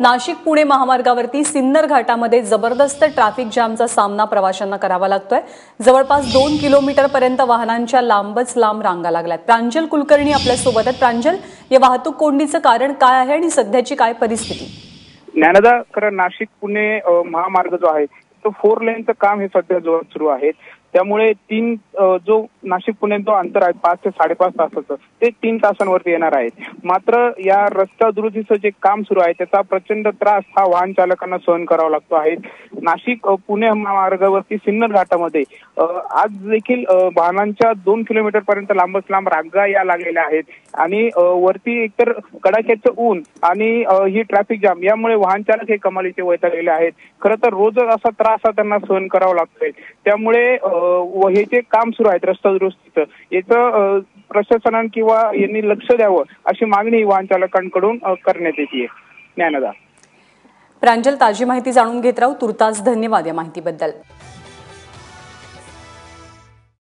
नाशिक पुणे महामार्गावरती सिन्नर घाटामध्ये जबरदस्त ट्रॅफिक जॅमचा सामना प्रवाशांना करावा लागतोय. जवळपास दोन किलोमीटर पर्यंत वाहनांच्या लांबच लांब रांगा लागल्यात. प्रांजल कुलकर्णी आपल्यासोबत आहेत. प्रांजल या वाहतूक कोंडीचं कारण काय आहे आणि सध्याची काय परिस्थिती? ज्ञानदा खरं नाशिक पुणे महामार्ग जो आहे तो फोर लेनचं काम हे सध्या जोरात सुरू आहे. त्यामुळे तीन जो नाशिक पुणे जो अंतर आहे पाच ते साडेपाच तासाचं ते तीन तासांवरती येणार आहे. मात्र या रस्ता दुरुस्तीचं जे काम सुरू आहे त्याचा प्रचंड त्रास हा वाहन चालकांना सहन करावा लागतो आहे. नाशिक पुणे मार्गावरती सिन्नर घाटामध्ये आज देखील वाहनांच्या दोन किलोमीटर पर्यंत लांबच लांब रांगा या लागलेल्या आहेत. आणि वरती एकतर कडाक्याचं ऊन आणि ही ट्रॅफिक जाम यामुळे वाहन चालक हे कमालीचे वैतागलेले आहेत. खरं तर रोजच असा त्रास हा त्यांना सहन करावा लागतोय. त्यामुळे व हे जे काम सुरू आहेत रस्ता दुरुस्तीचं याचं प्रशासनान प्रशासनानं किंवा यांनी लक्ष द्यावं अशी मागणी वाहन चालकांकडून करण्यात येते. ज्ञानदा. प्रांजल ताजी माहिती जाणून घेत राहू. तुर्तास धन्यवाद या माहितीबद्दल.